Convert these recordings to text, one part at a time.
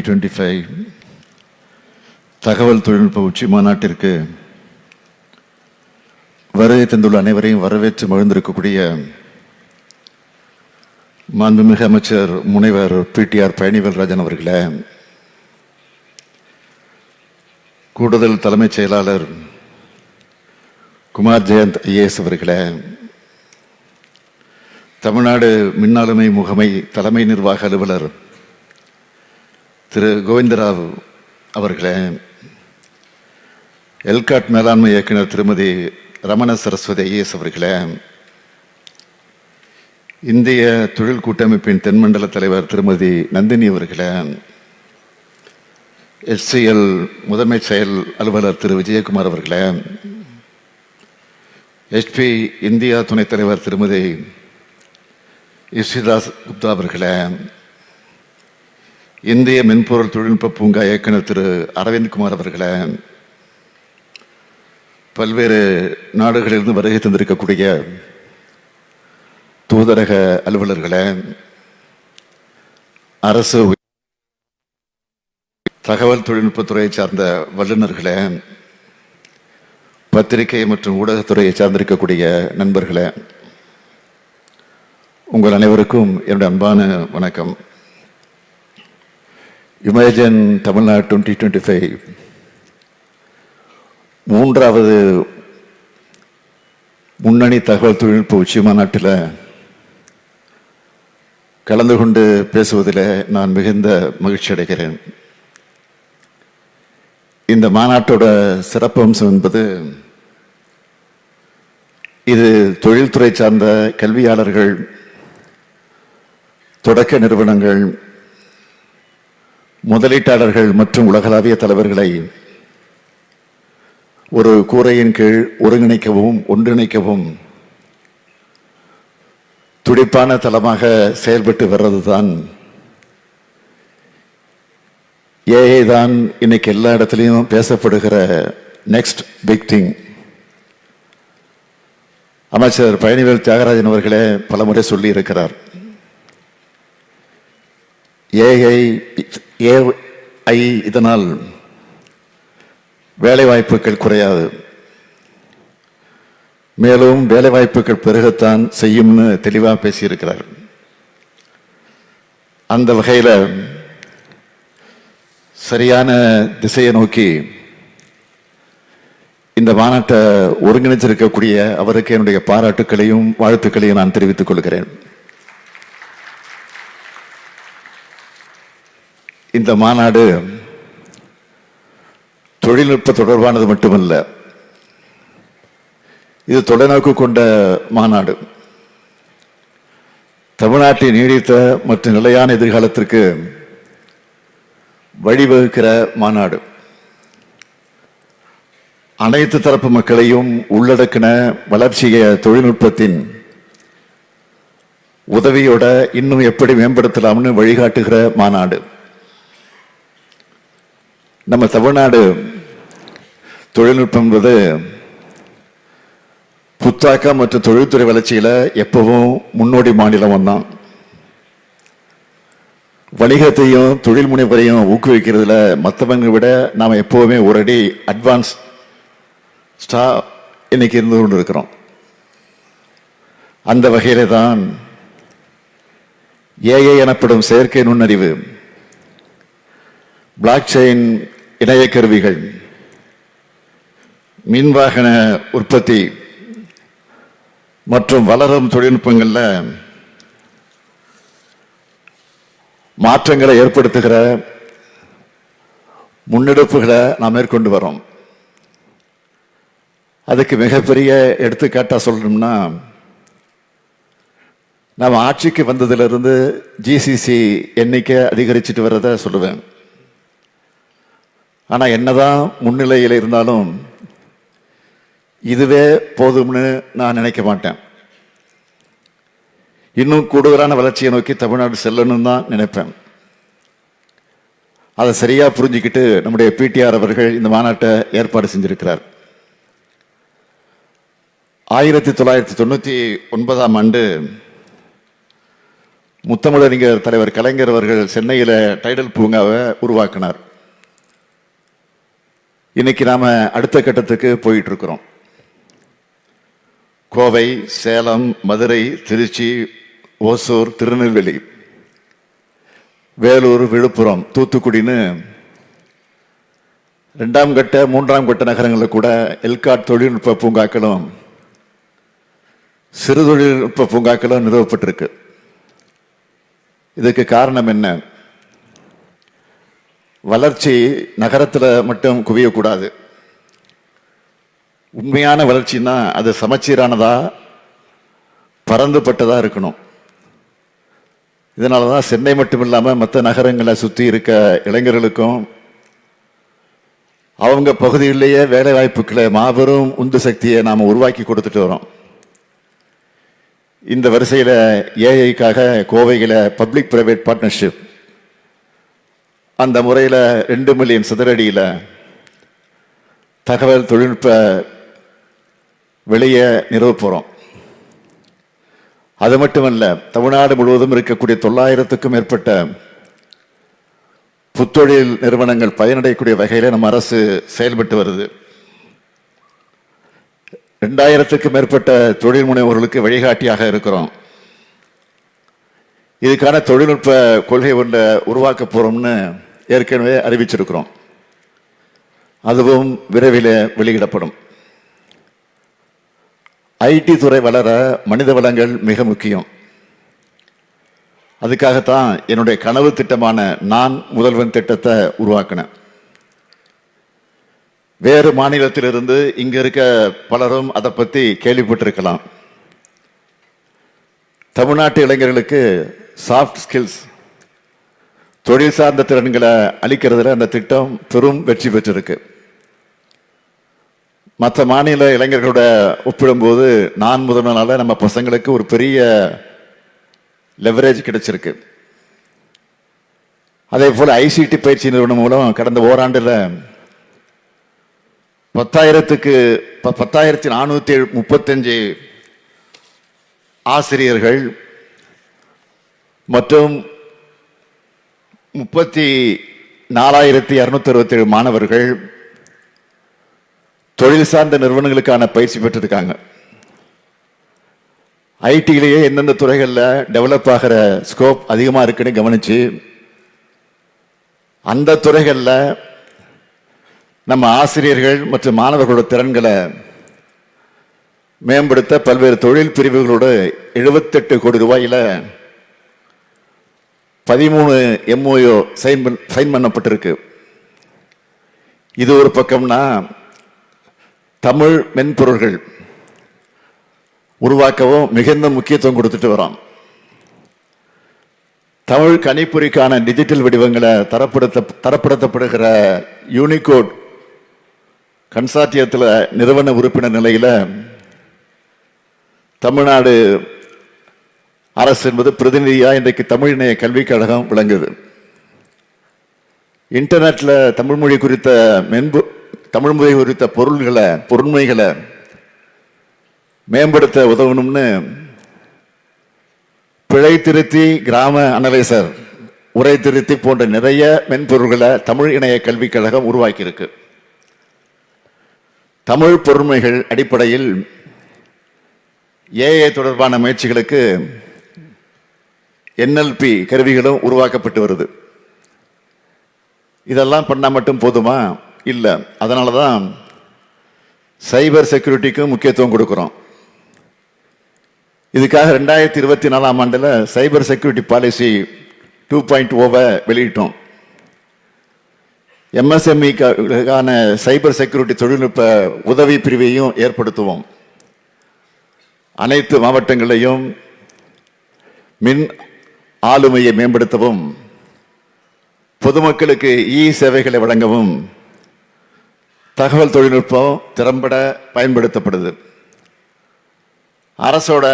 Twenty twenty five தகவல் தொழில்நுட்ப உச்சி மாநாட்டிற்கு வருகை தந்துள்ள அனைவரையும் வரவேற்று மகிழ்ந்திருக்கக்கூடிய மாண்புமிகு அமைச்சர் முனைவர் பிடிஆர் பழனிவேல்ராஜன் அவர்களே கூடுதல் தலைமைச் செயலாளர் குமார் ஜெயந்த் ஐஏஎஸ் அவர்களே தமிழ்நாடு மின்னாளுமை முகமை தலைமை நிர்வாக அலுவலர் திரு கோவிந்தராவ் அவர்களே எல்காட் மேலாண்மை இயக்குனர் திருமதி ரமண சரஸ்வதி ஐஏஎஸ் அவர்களே இந்திய தொழில் கூட்டமைப்பின் தென்மண்டல தலைவர் திருமதி நந்தினி அவர்களே எஸ்சிஎல் முதன்மை செயல் அலுவலர் திரு விஜயகுமார் அவர்களே எஸ்பி இந்தியா துணைத் தலைவர் திருமதி யஸ்விதாஸ் குப்தா அவர்களே இந்திய மென்பொருள் தொழில்நுட்ப பூங்கா இயக்குனர் திரு அரவிந்த் குமார் அவர்களை பல்வேறு நாடுகளிலிருந்து வருகை தந்திருக்கக்கூடிய தூதரக அலுவலர்களே அரசு தகவல் தொழில்நுட்பத்துறையை சார்ந்த வல்லுநர்களே பத்திரிகை மற்றும் ஊடகத்துறையை சார்ந்திருக்கக்கூடிய நண்பர்களே உங்கள் அனைவருக்கும் என்னுடைய அன்பான வணக்கம். Imagine Tamil Nadu twenty twenty five மூன்றாவது முன்னணி தகவல் தொழில்நுட்ப உச்சி மாநாட்டில் கலந்து கொண்டு பேசுவதில் நான் மிகுந்த மகிழ்ச்சி அடைகிறேன். இந்த மாநாட்டோட சிறப்பு அம்சம் என்பது இது தொழில்துறை சார்ந்த கல்வியாளர்கள் தொடக்க நிறுவனங்கள் முதலீட்டாளர்கள் மற்றும் உலகளாவிய தலைவர்களை ஒரு கூரையின் கீழ் ஒருங்கிணைக்கவும் ஒன்றிணைக்கவும் துடிப்பான தளமாக செயல்பட்டு வர்றதுதான் ஏஐ தான் இன்னைக்கு எல்லா இடத்துலையும் பேசப்படுகிற நெக்ஸ்ட் பிக் திங் அமைச்சர் பழனிவேல் தியாகராஜன் அவர்களே பலமுறை சொல்லி இருக்கிறார் ஏஐ ஏஐ இதனால் வேலை வாய்ப்புகள் குறையாது. மேலும் வேலை வாய்ப்புகள் பெருகத்தான் செய்யும்னு தெளிவாக பேசியிருக்கிறார். அந்த வகையில் சரியான திசையை நோக்கி இந்த மாநாட்டை ஒருங்கிணைச்சிருக்கக்கூடிய அவருக்கு என்னுடைய பாராட்டுக்களையும் வாழ்த்துக்களையும் நான் தெரிவித்துக் கொள்கிறேன். இந்த மாநாடு தொழில்நுட்ப தொடர்பானது மட்டுமல்ல இது தொலைநோக்கு கொண்ட மாநாடு. தமிழ்நாட்டின் நீடித்த மற்றும் நிலையான எதிர்காலத்திற்கு வழிவகுக்கிற மாநாடு. அனைத்து தரப்பு மக்களையும் உள்ளடக்கின வளர்ச்சிய தொழில்நுட்பத்தின் உதவியோட இன்னும் எப்படி மேம்படுத்தலாம்னு வழிகாட்டுகிற மாநாடு. நம்ம தமிழ்நாடு தொழில்நுட்பம் என்பது புத்தாக்கம் மற்றும் தொழில்துறை வளர்ச்சியில் எப்பவும் முன்னோடி மாநிலம் தான் வணிகத்தையும் தொழில் முனைவரையும் ஊக்குவிக்கிறதுல மற்றவங்க விட நாம் எப்போவுமே ஒரு அடி அட்வான்ஸ் ஸ்டா இன்னைக்கு இருந்து கொண்டு இருக்கிறோம். அந்த வகையில தான் ஏஐ எனப்படும் செயற்கை நுண்ணறிவு பிளாக் செயின் இணைய கருவிகள் மின்வாகன உற்பத்தி மற்றும் வளரும் தொழில்நுட்பங்களில் மாற்றங்களை ஏற்படுத்துகிற முன்னெடுப்புகளை நாம் மேற்கொண்டு வரோம். அதுக்கு மிகப்பெரிய எடுத்துக்காட்டாக சொல்லணும்னா நாம் ஆட்சிக்கு வந்ததிலிருந்து ஜிசிசி எண்ணிக்கை அதிகரிச்சுட்டு வர்றத சொல்லுவேன். ஆனால் என்னதான் முன்னிலையில் இருந்தாலும் இதுவே போதும்னு நான் நினைக்க மாட்டேன். இன்னும் கூடுதலான வளர்ச்சியை நோக்கி தமிழ்நாடு செல்லணும்னு தான் நினைப்பேன். அதை சரியாக புரிஞ்சுக்கிட்டு நம்முடைய பிடிஆர் அவர்கள் இந்த மாநாட்டை ஏற்பாடு செஞ்சிருக்கிறார். ஆயிரத்தி தொள்ளாயிரத்தி தொண்ணூற்றி ஒன்பதாம் ஆண்டு முத்தமிழறிஞர் தலைவர் கலைஞர் அவர்கள் சென்னையில் டைடல் பூங்காவை உருவாக்கினார். இன்னைக்கு நாம அடுத்த கட்டத்துக்கு போயிட்டு இருக்கிறோம் கோவை சேலம் மதுரை திருச்சி ஓசூர் திருநெல்வேலி வேலூர் விழுப்புரம் தூத்துக்குடின்னு ரெண்டாம் கட்ட மூன்றாம் கட்ட நகரங்களில் கூட எல்காட் தொழில்நுட்ப பூங்காக்களும் சிறு தொழில்நுட்ப பூங்காக்களும் நிறுவப்பட்டிருக்கு. இதுக்கு காரணம் என்ன? வளர்ச்சி நகரத்தில் மட்டும் குவியக்கூடாது. உண்மையான வளர்ச்சின்னா அது சமச்சீரானதா பறந்துபட்டதாக இருக்கணும். இதனால தான் சென்னை மட்டும் இல்லாமல் மற்ற நகரங்களை சுற்றி இருக்க இளைஞர்களுக்கும் அவங்க பகுதியிலேயே வேலை வாய்ப்புகளை மாபெரும் உந்து சக்தியை நாம் உருவாக்கி கொடுத்துட்டு வரோம். இந்த வரிசையில் ஏஐக்காக கோவையில் பப்ளிக் பிரைவேட் பார்ட்னர்ஷிப் அந்த முறையில் ரெண்டு மில்லியன் சதுரடியில் தகவல் தொழில்நுட்ப வெளியே நிறுவ போகிறோம் அது மட்டுமல்ல தமிழ்நாடு முழுவதும் இருக்கக்கூடிய தொள்ளாயிரத்துக்கும் மேற்பட்ட புத்தொழில் நிறுவனங்கள் பயனடையக்கூடிய வகையில் நம்ம அரசு செயல்பட்டு வருது. ரெண்டாயிரத்துக்கும் மேற்பட்ட தொழில் முனைவோர்களுக்கு வழிகாட்டியாக இருக்கிறோம். இதுக்கான தொழில்நுட்ப கொள்கை ஒன்றை உருவாக்க போகிறோம்னு ஏற்கனவே அறிவிச்சிருக்கிறோம். அதுவும் விரைவில் வெளியிடப்படும். ஐடி துறை வளர மனித வளங்கள் மிக முக்கியம். அதுக்காகத்தான் என்னுடைய கனவு திட்டமான நான் முதல்வன் திட்டத்தை உருவாக்கினேன். வேறு மாநிலத்திலிருந்து இங்க இருக்க பலரும் அதை பத்தி கேள்விப்பட்டிருக்கலாம். தமிழ்நாட்டு இளைஞர்களுக்கு சாஃப்ட் ஸ்கில்ஸ் தொழில் சார்ந்த திறன்களை அளிக்கிறதுல அந்த திட்டம் பெரும் வெற்றி பெற்றிருக்கு. மற்ற மாநில இளைஞர்களோட ஒப்பிடும்போது நான் முதல்வனால நம்ம பசங்களுக்கு ஒரு பெரிய லெவரேஜ் கிடைச்சிருக்கு. அதே போல ஐசிடி பயிற்சி நிறுவனம் மூலம் கடந்த ஓராண்டில் பத்தாயிரத்துக்கு ப- பத்தாயிரத்தி நானூத்தி முப்பத்தஞ்சு ஆசிரியர்கள் மற்றும் முப்பத்தி நாலாயிரத்தி இரநூத்தி அறுபத்தி ஏழு மாணவர்கள் தொழில் சார்ந்த நிறுவனங்களுக்கான பயிற்சி பெற்றிருக்காங்க. ஐடியிலேயே எந்தெந்த துறைகளில் டெவலப் ஆகிற ஸ்கோப் அதிகமாக இருக்குன்னு கவனிச்சு அந்த துறைகளில் நம்ம ஆசிரியர்கள் மற்றும் மாணவர்களோட திறன்களை மேம்படுத்த பல்வேறு தொழில் பிரிவுகளோடு எழுபத்தெட்டு கோடி ரூபாயில பதிமூணு எம்ஓயோ சைன் பண் சைன் பண்ணப்பட்டிருக்கு. இது ஒரு பக்கம்னா தமிழ் மென்பொருள்கள் உருவாக்கவும் மிகுந்த முக்கியத்துவம் கொடுத்துட்டு வரோம். தமிழ் கணிப்பொறிக்கான டிஜிட்டல் வடிவங்களை தரப்படுத்த தரப்படுத்தப்படுகிற யூனிகோட் கன்சார்டியத்தில் நிறுவன உறுப்பினர் நிலையில் தமிழ்நாடு அரசு என்பது பிரதிநிதியாக இன்றைக்கு தமிழ் இணைய கல்விக் கழகம் விளங்குது. இன்டர்நெட்ல தமிழ் மொழி குறித்த மென்பு தமிழ் மொழி குறித்த பொருள்களை பொருண்மைகளை மேம்படுத்த உதவணும்னு பிழை திருத்தி கிராம அனலைசர் உரை திருத்தி போன்ற நிறைய மென்பொருள்களை தமிழ் இணைய கல்விக் கழகம் உருவாக்கியிருக்கு. தமிழ் பொருண்மைகள் அடிப்படையில் ஏஏ தொடர்பான முயற்சிகளுக்கு என்எல்பி கருவிகளும் உருவாக்கப்பட்டு வருது. இதெல்லாம் பண்ணால் மட்டும் போதுமா? இல்லை. அதனால தான் சைபர் செக்யூரிட்டிக்கும் முக்கியத்துவம் கொடுக்குறோம். இதுக்காக ரெண்டாயிரத்தி இருபத்தி நாலாம் ஆண்டில் cyber security policy two point ஓவை வெளியிட்டோம். எம்எஸ்எம்இக்கான சைபர் செக்யூரிட்டி தொழில்நுட்ப உதவி பிரிவையும் ஏற்படுத்துவோம். அனைத்து மாவட்டங்களையும் மின் ஆளுமையை மேம்படுத்தவும் பொதுமக்களுக்கு இ சேவைகளை வழங்கவும் தகவல் தொழில்நுட்பம் திறம்பட பயன்படுத்தப்படுது. அரசோட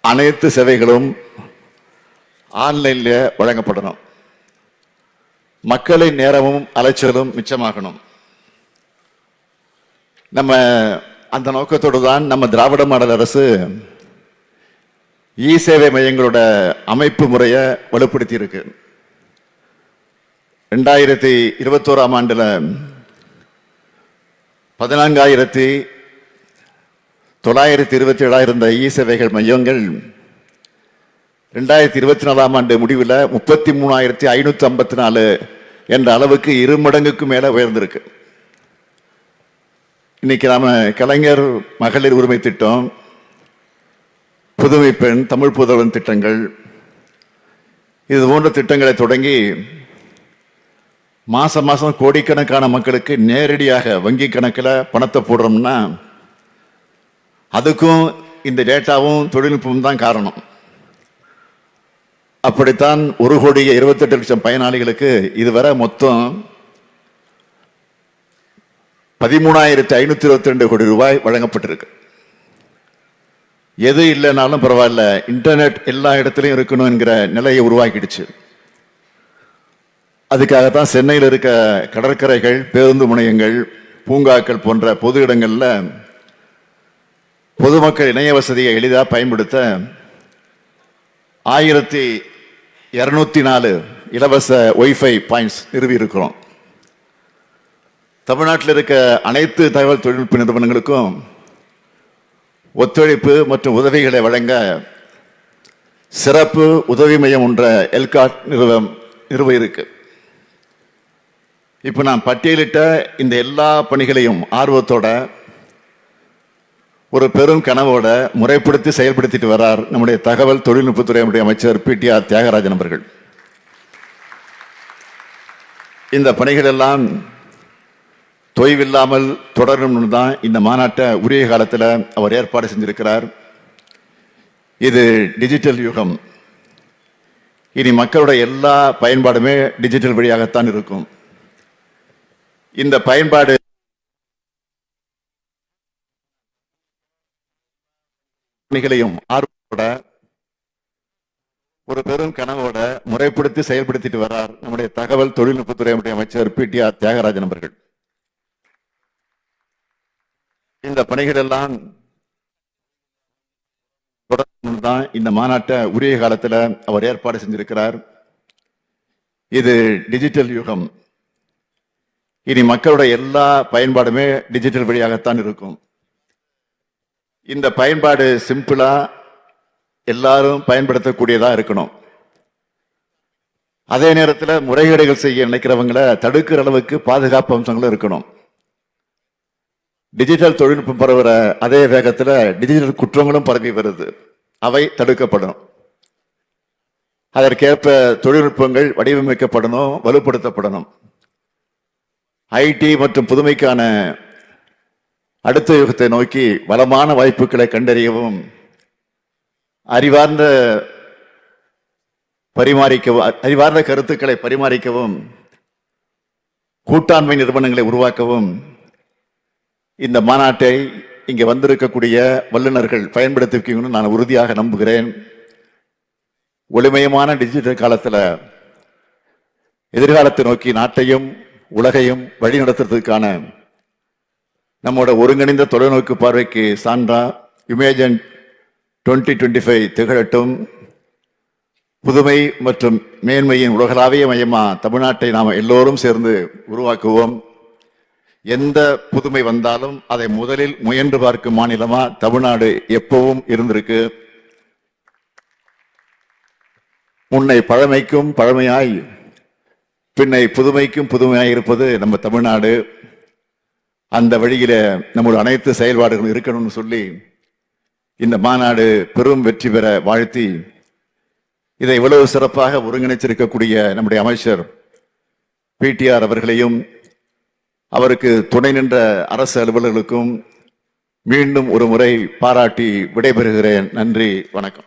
அனைத்து சேவைகளும் ஆன்லைனில் வழங்கப்படணும். மக்களின் நேரமும் அலைச்சலும் மிச்சமாகணும். நம்ம அந்த நோக்கத்தோடு தான் நம்ம திராவிட மாடல் அரசு இ சேவை மையங்களோட அமைப்பு முறையை வலுப்படுத்தி இருக்கு ரெண்டாயிரத்தி இருபத்தோராம் ஆண்டுல பதினான்காயிரத்தி தொள்ளாயிரத்தி இருபத்தி ஏழாயிரம் இருந்த இ சேவைகள் மையங்கள் ரெண்டாயிரத்தி இருபத்தி நாலாம் ஆண்டு முடிவில் முப்பத்தி மூணாயிரத்தி ஐநூற்றி ஐம்பத்தி நாலு என்ற அளவுக்கு இரு மடங்குக்கு மேலே உயர்ந்திருக்கு. இன்னைக்கு நாம கலைஞர் மகளிர் உரிமை திட்டம் புதுமை பெண் தமிழ் புதல்வன் திட்டங்கள். இது போன்ற திட்டங்களை தொடங்கி மாசம் மாசம் கோடிக்கணக்கான மக்களுக்கு நேரடியாக வங்கி கணக்கில் பணத்தை போடுறோம்னா அதுக்கும் இந்த டேட்டாவும் தொழில்நுட்பமும் தான் காரணம். அப்படித்தான் ஒரு கோடியே இருபத்தெட்டு லட்சம் பயனாளிகளுக்கு இதுவரை மொத்தம் பதிமூணாயிரத்தி ஐநூற்றி இருபத்தி ரெண்டு கோடி ரூபாய் வழங்கப்பட்டிருக்கு. எது இல்லைனாலும் பரவாயில்ல இன்டர்நெட் எல்லா இடத்துலையும் இருக்கணும் என்கிற நிலையை உருவாக்கிடுச்சு. அதுக்காகத்தான் சென்னையில் இருக்க கடற்கரைகள் பேருந்து முனையங்கள் பூங்காக்கள் போன்ற பொது இடங்களில் பொதுமக்கள் இணைய வசதியை எளிதாக பயன்படுத்த ஆயிரத்தி இரநூத்தி நாலு இலவச ஒய்ஃபை பாயிண்ட்ஸ் நிறுவி இருக்கிறோம் தமிழ்நாட்டில் இருக்க அனைத்து தகவல் தொழில்நுட்ப நிறுவனங்களுக்கும் ஒத்துழைப்பு மற்றும் உதவிகளை வழங்க சிறப்பு உதவி மையம் ஒன்ற எல்காட் நிறுவம் நிறுவ இருக்கு. இப்போ நான் பட்டியலிட்ட இந்த எல்லா பணிகளையும் ஆர்வத்தோட ஒரு பெரும் கனவோட முறைப்படுத்தி செயல்படுத்திட்டு வரார் நம்முடைய தகவல் தொழில்நுட்பத்துறை அமைச்சர் பி டி ஆர் தியாகராஜன் அவர்கள். இந்த பணிகள் எல்லாம் தொய்வில்லாமல் தொடரணும்னு தான் இந்த மாநாட்டை உரிய காலத்தில் அவர் ஏற்பாடு செஞ்சிருக்கிறார். இது டிஜிட்டல் யுகம். இனி மக்களோட எல்லா பயன்பாடுமே டிஜிட்டல் வழியாகத்தான் இருக்கும். இந்த பயன்பாடு பணிகளையும் ஆர்வத்தோட ஒரு பெரும் கனவோட முறைப்படுத்தி செயல்படுத்திட்டு வரார் நம்முடைய தகவல் தொழில்நுட்பத்துறை அமைச்சர் பி டி ஆர் தியாகராஜன் அவர்கள். இந்த பணிகள் எல்லாம் தொடர்ந்து தான் இந்த மாநாட்டை உரிய காலத்தில் அவர் ஏற்பாடு செஞ்சிருக்கிறார். இது டிஜிட்டல் யுகம். இனி மக்களுடைய எல்லா பயன்பாடுமே டிஜிட்டல் வழியாகத்தான் இருக்கும். இந்த பயன்பாடு சிம்பிளா எல்லாரும் பயன்படுத்தக்கூடியதா இருக்கணும். அதே நேரத்தில் முறைகேடுகள் செய்ய நினைக்கிறவங்களை தடுக்கிற அளவுக்கு பாதுகாப்பு அம்சங்களும் இருக்கணும். டிஜிட்டல் தொழில்நுட்பம் பரவுகிற அதே வேகத்தில் டிஜிட்டல் குற்றங்களும் பரவி வருது. அவை தடுக்கப்படும். அதற்கேற்ப தொழில்நுட்பங்கள் வடிவமைக்கப்படணும் வலுப்படுத்தப்படணும். ஐடி மற்றும் புதுமைக்கான அடுத்த யுகத்தை நோக்கி வளமான வாய்ப்புகளை கண்டறியவும் அறிவார்ந்த பரிமாறிக்கவும் அறிவார்ந்த கருத்துக்களை பரிமாறிக்கவும் கூட்டாண்மை நிறுவனங்களை உருவாக்கவும் இந்த மாநாட்டை இங்கே வந்திருக்கக்கூடிய வல்லுநர்கள் பயன்படுத்திக்கணும்னு நான் உறுதியாக நம்புகிறேன். ஒளிமயமான டிஜிட்டல் காலத்தில் எதிர்காலத்தை நோக்கி நாட்டையும் உலகையும் வழிநடத்துறதுக்கான நம்மோட ஒருங்கிணைந்த தொலைநோக்கு பார்வைக்கு சான்றா இமேஜன் டுவெண்ட்டி டுவெண்ட்டி ஃபைவ் திகழட்டும். புதுமை மற்றும் மேன்மையின் உலகளாவிய மையமா தமிழ்நாட்டை நாம் எல்லோரும் சேர்ந்து உருவாக்குவோம். எந்த புதுமை வந்தாலும் அதை முதலில் முயன்று பார்க்கும் மாநிலமா தமிழ்நாடு எப்பவும் இருந்திருக்கு. முன்னை பழமைக்கும் பழமையாய் பின்னை புதுமைக்கும் புதுமையாய் இருப்பது நம்ம தமிழ்நாடு. அந்த வழியில நம்முடைய அனைத்து செயல்பாடுகளும் இருக்கணும்னு சொல்லி இந்த மாநாடு பெரும் வெற்றி பெற வாழ்த்தி இதை இவ்வளவு சிறப்பாக ஒருங்கிணைச்சிருக்கக்கூடிய நம்முடைய அமைச்சர் பிடிஆர் அவர்களையும் அவருக்கு துணை நின்ற அரசு அலுவலர்களுக்கும் மீண்டும் ஒரு முறை பாராட்டி விடைபெறுகிறேன். நன்றி வணக்கம்.